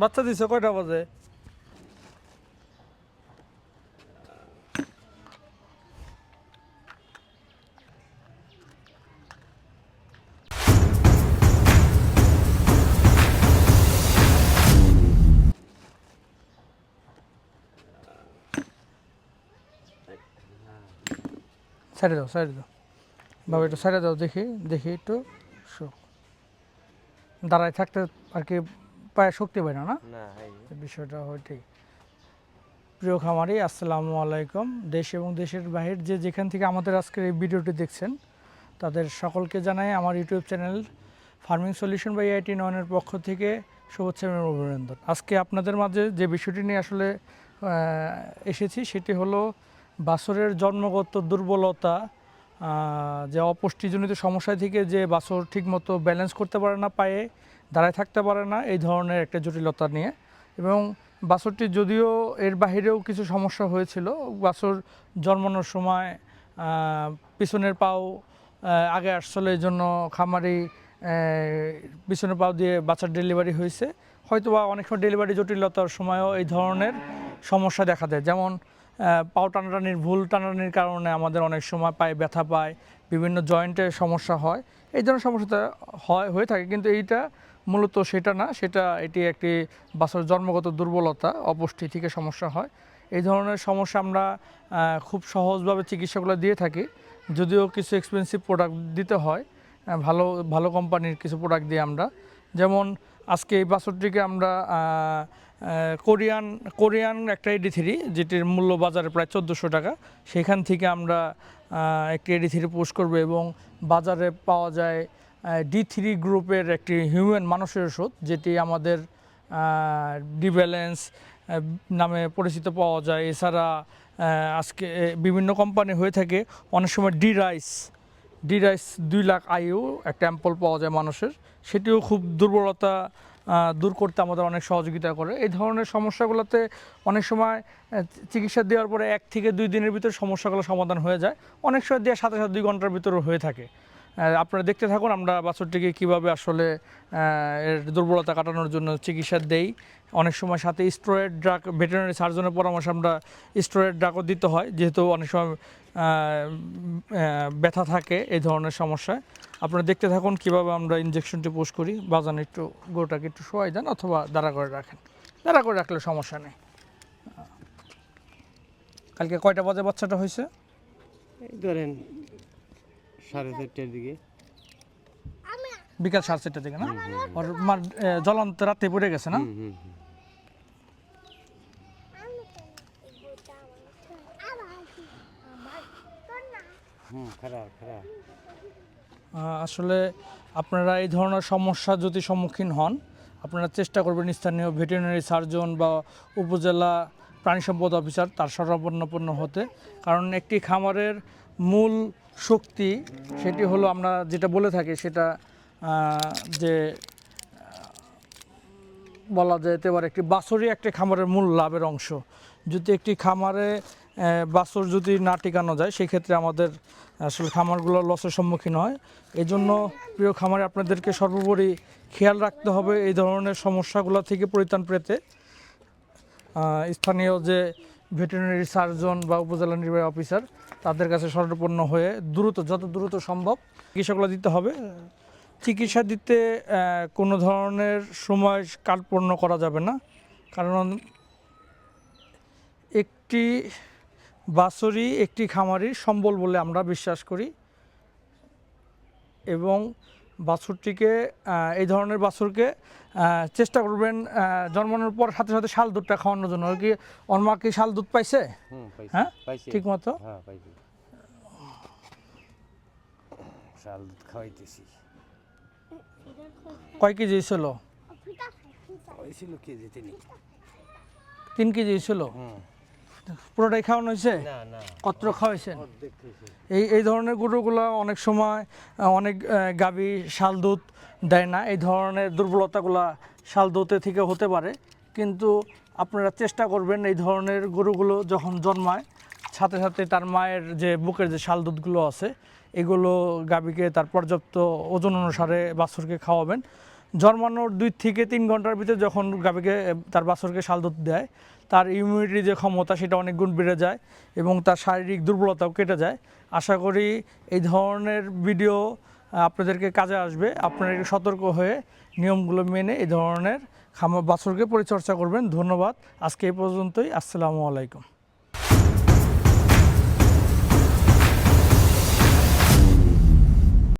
বাচ্চা দিছে, কয়টা বাজে? সাইডে দাও সাইডে দাও বাবা, একটু সাইডে দাও দেখি দেখি একটু, শো। দাঁড়ায় থাকতে আর কি পায়ে শক্তি পায় না না? বিষয়টা হয় ঠিক প্রিয় খামারি আসসালামু আলাইকুম। দেশ এবং দেশের বাহির যে যেখান থেকে আমাদের আজকের এই ভিডিওটি দেখছেন তাদের সকলকে জানাই আমার YouTube channel farming solution by IT নয়নের পক্ষ থেকে শুভেচ্ছা এবং অভিনন্দন। আজকে আপনাদের মাঝে যে বিষয়টি নিয়ে আসলে এসেছি সেটি হলো বাছরের জন্মগত দুর্বলতা যে অপুষ্টিজনিত সমস্যা থেকে যে বাছর ঠিকমতো ব্যালেন্স করতে পারে না পায়ে দাঁড়ায় থাকতে পারে না এই ধরনের একটা জটিলতা নিয়ে। এবং বাছরটি যদিও এর বাহিরেও কিছু সমস্যা হয়েছিল, বাছর জন্মানোর সময় পিছনের পাও আগে আসলে এই জন্য খামারি পিছনের পাও দিয়ে বাচ্চার ডেলিভারি হয়েছে। হয়তো বা অনেক সময় ডেলিভারি জটিলতার সময়ও এই ধরনের সমস্যা দেখা দেয়। যেমন পাও টানাটানির ভুল টানাটানির কারণে আমাদের অনেক সময় পায়ে ব্যথা পায়, বিভিন্ন জয়েন্টের সমস্যা হয়। এই ধরনের সমস্যাটা হয়, হয়ে থাকে। কিন্তু এইটা মূলত সেটা না, সেটা এটি একটি বাছর জন্মগত দুর্বলতা অপুষ্টি থেকে সমস্যা হয়। এই ধরনের সমস্যা আমরা খুব সহজভাবে চিকিৎসাগুলো দিয়ে থাকি। যদিও কিছু এক্সপেন্সিভ প্রোডাক্ট দিতে হয় ভালো ভালো কোম্পানির কিছু প্রোডাক্ট দিয়ে আমরা। যেমন আজকে এই বাছরটিকে আমরা কোরিয়ান কোরিয়ান একটা এডি থ্রি যেটির মূল্য বাজারে প্রায় চোদ্দোশো টাকা। সেখান থেকে আমরা একটি এডি থ্রি পোস্ট করব এবং বাজারে পাওয়া যায় ডি থ্রি গ্রুপের একটি হিউম্যান মানুষের ওষুধ যেটি আমাদের ডি ব্যালেন্স নামে পরিচিত পাওয়া যায়। এছাড়া আজকে বিভিন্ন কোম্পানি হয়ে থাকে। অনেক সময় ডি রাইস ডি রাইস দুই লাখ আয়ু একটা অ্যাম্পল পাওয়া যায় মানুষের। সেটিও খুব দুর্বলতা দূর করতে আমাদের অনেক সহযোগিতা করে। এই ধরনের সমস্যাগুলোতে অনেক সময় চিকিৎসা দেওয়ার পরে এক থেকে দুই দিনের ভিতরে সমস্যাগুলো সমাধান হয়ে যায়। অনেক সময় দেওয়ার সাথে সাথে দুই ঘণ্টার ভিতরে হয়ে থাকে। আপনারা দেখতে থাকুন, আমরা বাছরটিকে কীভাবে আসলে এর দুর্বলতা কাটানোর জন্য চিকিৎসা দেই। অনেক সময় সাথে স্টেরয়েড ড্রাগ, ভেটেরিনারি সার্জনের পরামর্শ আমরা স্টেরয়েড ড্রাগও দিতে হয়, যেহেতু অনেক সময় ব্যথা থাকে এই ধরনের সমস্যায়। আপনারা দেখতে থাকুন কীভাবে আমরা ইনজেকশনটি পোস্ট করি। বাজান একটু গোটাকে একটু শোয়াই দেন অথবা দাঁড়া করে রাখেন। দাঁড়া করে রাখলে সমস্যা নেই। কালকে কয়টা বাজে বাচ্চাটা হয়েছে? ধরেন সাড়ে চারটার দিকে। বিকাল সাড়ে চারটা থেকে না? ওর মার জ্বলন্ত রাতে পড়ে গেছে না? আসলে আপনারা এই ধরনের সমস্যা যদি সম্মুখীন হন আপনারা চেষ্টা করবেন স্থানীয় ভেটেরিনারি সার্জন বা উপজেলা প্রাণী সম্পদ অফিসার তার শরণাপন্ন হতে। কারণ একটি খামারের মূল শক্তি সেটি হলো আমরা যেটা বলে থাকি, সেটা যে বলা যেতে পারে একটি বাছরই একটি খামারের মূল লাভের অংশ। যদি একটি খামারে বাছর যদি না টিকানো যায়, সেক্ষেত্রে আমাদের আসলে খামারগুলো লসের সম্মুখীন হয়। এই জন্য প্রিয় খামারে আপনাদেরকে সর্বোপরি খেয়াল রাখতে হবে এই ধরনের সমস্যাগুলো থেকে পরিত্রাণ পেতে। স্থানীয় যে ভেটেরিনারি সার্জন বা উপজেলা নির্বাহী অফিসার তাদের কাছে শরণাপন্ন হয়ে দ্রুত, যত দ্রুত সম্ভব চিকিৎসাগুলো দিতে হবে। চিকিৎসা দিতে কোনো ধরনের সময় কালপূর্ণ করা যাবে না। কারণ একটি বাছরই একটি খামারির সম্বল বলে আমরা বিশ্বাস করি এবং বাছুরটিকে এই ধরনের বাছুরকে চেষ্টা করবেন জন্মানোর পর সাথে সাথে শাল দুধটা খাওয়ানোর জন্য। কি ওর মা কি শাল দুধ পাইছে? হ্যাঁ? ঠিক মতো? হ্যাঁ শাল দুধ খাওয়াইতেছি। কয় কেজি ছিল হয়েছিল কেজি তিনি তিন কেজি ছিল হুম। পুরোটাই খাওয়ানো হয়েছে? না খাওয়াইছেন এই এই ধরনের গরুগুলো অনেক সময় অনেক গাভী শাল দুধ দেয় না। এই ধরনের দুর্বলতাগুলা শাল দুধে থেকে হতে পারে। কিন্তু আপনারা চেষ্টা করবেন এই ধরনের গরুগুলো যখন জন্মায় সাথে সাথে তার মায়ের যে বুকের যে শাল দুধগুলো আছে এগুলো গাভীকে তার পর্যাপ্ত ওজন অনুসারে বাছুরকে খাওয়াবেন। জন্মানোর দুই থেকে তিন ঘণ্টার ভিতরে যখন গাভীকে তার বাছরকে শাল দুধ দেয়, তার ইমিউনিটি যে ক্ষমতা, সেটা অনেক গুণ বেড়ে যায় এবং তার শারীরিক দুর্বলতাও কেটে যায়। আশা করি এই ধরনের ভিডিও আপনাদেরকে কাজে আসবে। আপনারা একটু সতর্ক হয়ে নিয়মগুলো মেনে এই ধরনের খামার বাছরকে পরিচর্যা করবেন। ধন্যবাদ। আজকে এই পর্যন্তই। আসসালামু আলাইকুম।